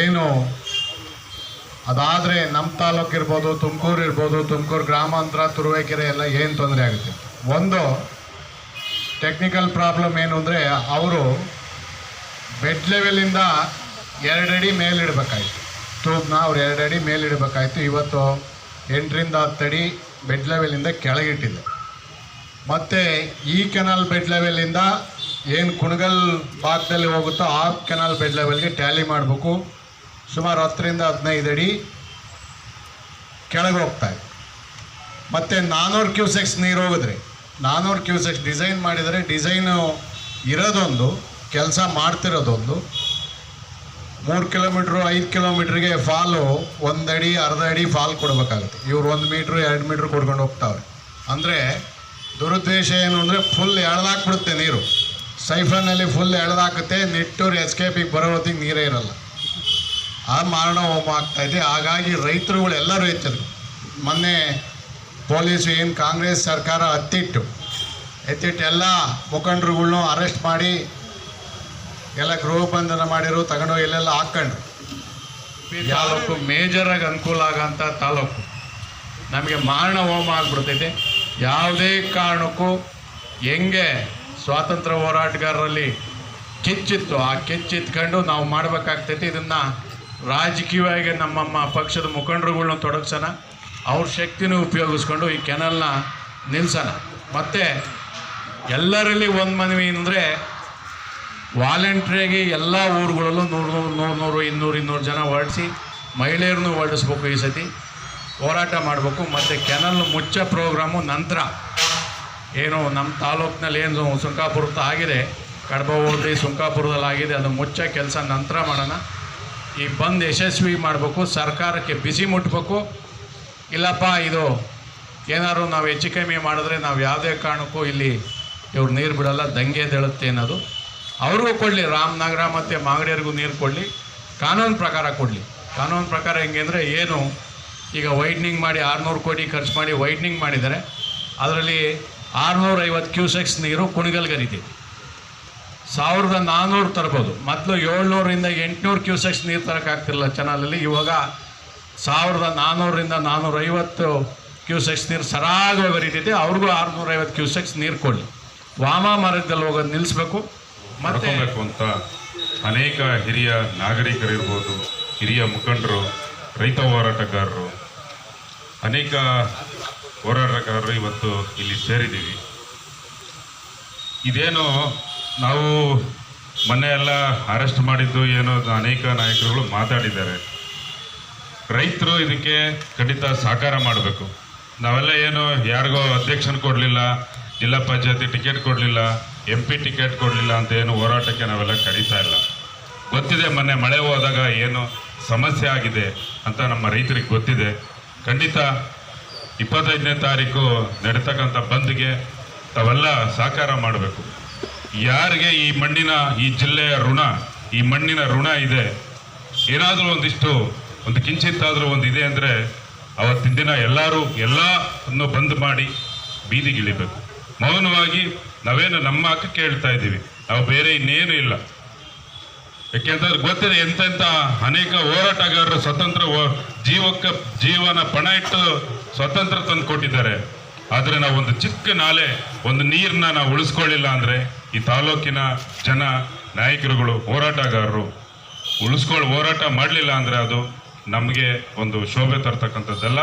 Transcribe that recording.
ಏನು? ಅದಾದರೆ ನಮ್ಮ ತಾಲೂಕು ಇರ್ಬೋದು, ತುಮಕೂರು ಇರ್ಬೋದು, ತುಮಕೂರು ಗ್ರಾಮಾಂತರ, ತುರುವೇಕೆರೆ ಎಲ್ಲ ಏನು ತೊಂದರೆ ಆಗುತ್ತೆ? ಒಂದು ಟೆಕ್ನಿಕಲ್ ಪ್ರಾಬ್ಲಮ್ ಏನು ಅಂದರೆ ಅವರು ಬೆಡ್ ಲೆವೆಲಿಂದ ಎರಡಡಿ ಮೇಲಿಡಬೇಕಾಯ್ತು ಟ್ಯೂಬ್ನ ಅವ್ರು ಎರಡಡಿ ಮೇಲಿಡಬೇಕಾಯ್ತು ಇವತ್ತು ಎಂಟರಿಂದ ಹತ್ತಡಿ ಬೆಡ್ ಲೆವೆಲಿಂದ ಕೆಳಗಿಟ್ಟಿದ್ದೆ ಮತ್ತು ಈ ಕೆನಾಲ್ ಬೆಡ್ ಲೆವೆಲಿಂದ ಏನು ಕುಣಗಲ್ ಭಾಗದಲ್ಲಿ ಹೋಗುತ್ತೋ ಆ ಕೆನಾಲ್ ಬೆಡ್ ಲೆವೆಲ್ಗೆ ಟ್ಯಾಲಿ ಮಾಡಬೇಕು. ಸುಮಾರು ಹತ್ತರಿಂದ ಹದಿನೈದು ಅಡಿ ಕೆಳಗೆ ಹೋಗ್ತಾ ಇದೆ. ಮತ್ತು ನಾನ್ನೂರು ಕ್ಯೂಸೆಕ್ಸ್ ನೀರು ಹೋಗಿದ್ರಿ ನಾನ್ನೂರು ಕ್ಯೂಸೆಕ್ಸ್ ಡಿಸೈನ್ ಮಾಡಿದರೆ ಡಿಸೈನು ಇರೋದೊಂದು, ಕೆಲಸ ಮಾಡ್ತಿರೋದೊಂದು. ಮೂರು ಕಿಲೋಮೀಟ್ರು, ಐದು ಕಿಲೋಮೀಟ್ರಿಗೆ ಫಾಲು, ಒಂದು ಅಡಿ, ಅರ್ಧ ಅಡಿ ಫಾಲ್ ಕೊಡಬೇಕಾಗುತ್ತೆ. ಇವ್ರು ಒಂದು ಮೀಟ್ರು, ಎರಡು ಮೀಟ್ರ್ ಕೊಡ್ಕೊಂಡು ಹೋಗ್ತಾವೆ ಅಂದರೆ ದುರುದ್ದೇಶ ಏನು ಅಂದರೆ ಫುಲ್ ಎಳ್ದಾಕ್ಬಿಡುತ್ತೆ ನೀರು. ಸೈಫನಲ್ಲಿ ಫುಲ್ ಎಳ್ದಾಕುತ್ತೆ, ನಿಟ್ಟೂರು ಎಸ್ಕೇಪಿಗೆ ಬರೋ ಹೊತ್ತಿಗೆ ನೀರೇ ಇರಲ್ಲ. ಆ ಮಾರಣ ಹೋಮ ಆಗ್ತಾಯಿದೆ ಹಾಗಾಗಿ ರೈತರುಗಳು ಎಲ್ಲ ರೈತರು, ಮೊನ್ನೆ ಪೊಲೀಸು ಏನು ಕಾಂಗ್ರೆಸ್ ಸರ್ಕಾರ ಹತ್ತಿಟ್ಟು ಎತ್ತಿಟ್ಟು ಎಲ್ಲ ಮುಖಂಡರುಗಳ್ನೂ ಅರೆಸ್ಟ್ ಮಾಡಿ, ಎಲ್ಲ ಗೃಹ ಬಂಧನ ಮಾಡಿರು, ತಗೊಂಡು ಎಲ್ಲೆಲ್ಲ ಹಾಕ್ಕೊಂಡ್ರು. ತಾಲೂಕು ಮೇಜರಾಗಿ ಅನುಕೂಲ ಆಗೋಂಥ ತಾಲೂಕು. ನಮಗೆ ಮಾರಣ ಹೋಮ ಆಗಿಬಿಡ್ತೈತೆ. ಯಾವುದೇ ಕಾರಣಕ್ಕೂ ಹೆಂಗೆ ಸ್ವಾತಂತ್ರ್ಯ ಹೋರಾಟಗಾರರಲ್ಲಿ ಕೆಚ್ಚಿತ್ತು ಆ ಕೆಚ್ಚಿತ್ಕೊಂಡು ನಾವು ಮಾಡಬೇಕಾಗ್ತೈತಿ. ಇದನ್ನು ರಾಜಕೀಯವಾಗಿ ನಮ್ಮಮ್ಮ ಪಕ್ಷದ ಮುಖಂಡರುಗಳನ್ನ ತೊಡಗಿಸೋಣ, ಅವ್ರ ಶಕ್ತಿನೂ ಉಪಯೋಗಿಸ್ಕೊಂಡು ಈ ಕೆನಲ್ನ ನಿಲ್ಸೋಣ. ಮತ್ತು ಎಲ್ಲರಲ್ಲಿ ಒಂದು ಮನವಿ ಅಂದರೆ ವಾಲಂಟ್ರಿಯಾಗಿ ಎಲ್ಲ ಊರುಗಳಲ್ಲೂ ನೂರು ನೂರು ನೂರು ನೂರು, ಇನ್ನೂರು ಇನ್ನೂರು ಜನ ಹೊರಡಿಸಿ ಮಹಿಳೆಯರನ್ನು ಹೊರಡಿಸ್ಬೇಕು ಈ ಸತಿ. ಹೋರಾಟ ಮಾಡಬೇಕು. ಮತ್ತು ಕೆನಲ್ ಮುಚ್ಚ ಪ್ರೋಗ್ರಾಮು ನಂತರ. ಏನು ನಮ್ಮ ತಾಲೂಕಿನಲ್ಲಿ ಏನು ಸುಂಕಾಪುರದ ಆಗಿದೆ ಕಡಬ ಹೋಬಳಿ ಸುಂಕಾಪುರದಲ್ಲಿ ಆಗಿದೆ ಅದು ಮುಚ್ಚ ಕೆಲಸ ನಂತರ ಮಾಡೋಣ. ಈ ಬಂದ್ ಯಶಸ್ವಿ ಮಾಡಬೇಕು, ಸರ್ಕಾರಕ್ಕೆ ಬಿಸಿ ಮುಟ್ಟಬೇಕು ಇಲ್ಲಪ್ಪ, ಇದು ಏನಾದ್ರು ನಾವು ಹೆಚ್ಚು ಕಮ್ಮಿ ಮಾಡಿದ್ರೆ ನಾವು ಯಾವುದೇ ಕಾರಣಕ್ಕೂ ಇಲ್ಲಿ ಇವ್ರು ನೀರು ಬಿಡಲ್ಲ, ದಂಗೆ ದೇಳುತ್ತೆ ಅನ್ನೋದು. ಅವ್ರಿಗೂ ಕೊಡಲಿ, ರಾಮನಗರ ಮತ್ತು ಮಾಗಡಿಯರಿಗೂ ನೀರು ಕೊಡಲಿ, ಕಾನೂನು ಪ್ರಕಾರ ಕೊಡಲಿ. ಕಾನೂನು ಪ್ರಕಾರ ಹೆಂಗೆ ಅಂದರೆ ಏನು, ಈಗ ವೈಡ್ನಿಂಗ್ ಮಾಡಿ ಆರುನೂರು ಕೋಟಿ ಖರ್ಚು ಮಾಡಿ ವೈಡ್ನಿಂಗ್ ಮಾಡಿದ್ದಾರೆ. ಅದರಲ್ಲಿ ಆರುನೂರೈವತ್ತು ಕ್ಯೂಸೆಕ್ಸ್ ನೀರು ಕುಣಿಗಲ್ಗರಿತೀವಿ ಸಾವಿರದ ನಾನ್ನೂರು ತರ್ಬೋದು ಮೊದಲು ಏಳ್ನೂರಿಂದ ಎಂಟುನೂರು ಕ್ಯೂಸೆಕ್ಸ್ ನೀರು ತರೋಕ್ಕಾಗ್ತಿರಲಿಲ್ಲ ಚಾನಲಲ್ಲಿ ಇವಾಗ ಸಾವಿರದ ನಾನ್ನೂರಿಂದ ನಾನ್ನೂರೈವತ್ತು ಕ್ಯೂಸೆಕ್ಸ್ ನೀರು ಸರಾಗವಾಗಿ ಬರೀತಿದೆ. ಅವ್ರಿಗೂ ಆರುನೂರೈವತ್ತು ಕ್ಯೂಸೆಕ್ಸ್ ನೀರು ಕೊಡಲಿ. ವಾಮ ಮಾರ್ಗದಲ್ಲಿ ಹೋಗೋದು ನಿಲ್ಲಿಸ್ಬೇಕು ಮತ್ತು ಅಂತ ಅನೇಕ ಹಿರಿಯ ನಾಗರಿಕರಿರ್ಬೋದು, ಹಿರಿಯ ಮುಖಂಡರು, ರೈತ ಹೋರಾಟಗಾರರು, ಅನೇಕ ಹೋರಾಟಗಾರರು ಇವತ್ತು ಇಲ್ಲಿ ಸೇರಿದ್ದೀವಿ. ಇದೇನು ನಾವು ಮೊನ್ನೆ ಎಲ್ಲ ಅರೆಸ್ಟ್ ಮಾಡಿದ್ದು ಏನೋ ಅನೇಕ ನಾಯಕರುಗಳು ಮಾತಾಡಿದ್ದಾರೆ. ರೈತರು ಇದಕ್ಕೆ ಖಂಡಿತ ಸಹಕಾರ ಮಾಡಬೇಕು. ನಾವೆಲ್ಲ ಏನು ಯಾರಿಗೋ ಅಧ್ಯಕ್ಷನ ಕೊಡಲಿಲ್ಲ, ಜಿಲ್ಲಾ ಪಂಚಾಯತಿ ಟಿಕೆಟ್ ಕೊಡಲಿಲ್ಲ, ಎಂ ಪಿ ಟಿಕೆಟ್ ಕೊಡಲಿಲ್ಲ ಅಂತ ಏನು ಹೋರಾಟಕ್ಕೆ ನಾವೆಲ್ಲ ಕರೀತಾ ಇಲ್ಲ. ಗೊತ್ತಿದೆ ಮೊನ್ನೆ ಮಳೆ ಹೋದಾಗ ಏನು ಸಮಸ್ಯೆ ಆಗಿದೆ ಅಂತ ನಮ್ಮ ರೈತರಿಗೆ ಗೊತ್ತಿದೆ. ಖಂಡಿತ ಇಪ್ಪತ್ತೈದನೇ ತಾರೀಕು ನಡೀತಕ್ಕಂಥ ಬಂದ್ಗೆ ತಾವೆಲ್ಲ ಸಹಕಾರ ಮಾಡಬೇಕು. ಯಾರಿಗೆ ಈ ಮಣ್ಣಿನ, ಈ ಜಿಲ್ಲೆಯ ಋಣ, ಈ ಮಣ್ಣಿನ ಋಣ ಇದೆ? ಏನಾದರೂ ಒಂದಿಷ್ಟು, ಒಂದು ಕಿಂಚಿತ್ತಾದರೂ ಒಂದು ಇದೆ ಅಂದರೆ ಅವತ್ತಿನ ದಿನ ಎಲ್ಲರೂ ಎಲ್ಲ ಅನ್ನು ಬಂದ್ ಮಾಡಿ ಬೀದಿಗಿಳಿಬೇಕು. ಮೌನವಾಗಿ ನಾವೇನು ನಮ್ಮ ಹಕ್ಕ ಕೇಳ್ತಾ ಇದ್ದೀವಿ. ನಾವು ಬೇರೆ ಇನ್ನೇನು ಇಲ್ಲ. ಯಾಕೆಂತಂದ್ರೆ ಗೊತ್ತಿದೆ, ಎಂತೆಂಥ ಅನೇಕ ಹೋರಾಟಗಾರರು ಸ್ವತಂತ್ರ ಜೀವಕ್ಕೆ, ಜೀವನ ಪಣ ಇಟ್ಟು ಸ್ವತಂತ್ರ ತಂದು ಕೊಟ್ಟಿದ್ದಾರೆ ಆದರೆ ನಾವು ಒಂದು ಚಿಕ್ಕ ನಾಲೆ, ಒಂದು ನೀರನ್ನ ನಾವು ಉಳಿಸ್ಕೊಳ್ಳಿಲ್ಲ ಅಂದರೆ ಈ ತಾಲೂಕಿನ ಜನ ನಾಯಕರುಗಳು ಹೋರಾಟಗಾರರು ಉಳಿಸ್ಕೊಳ್ಳಿ ಹೋರಾಟ ಮಾಡಲಿಲ್ಲ ಅಂದರೆ ಅದು ನಮಗೆ ಒಂದು ಶೋಭೆ ತರ್ತಕ್ಕಂಥದ್ದಲ್ಲ.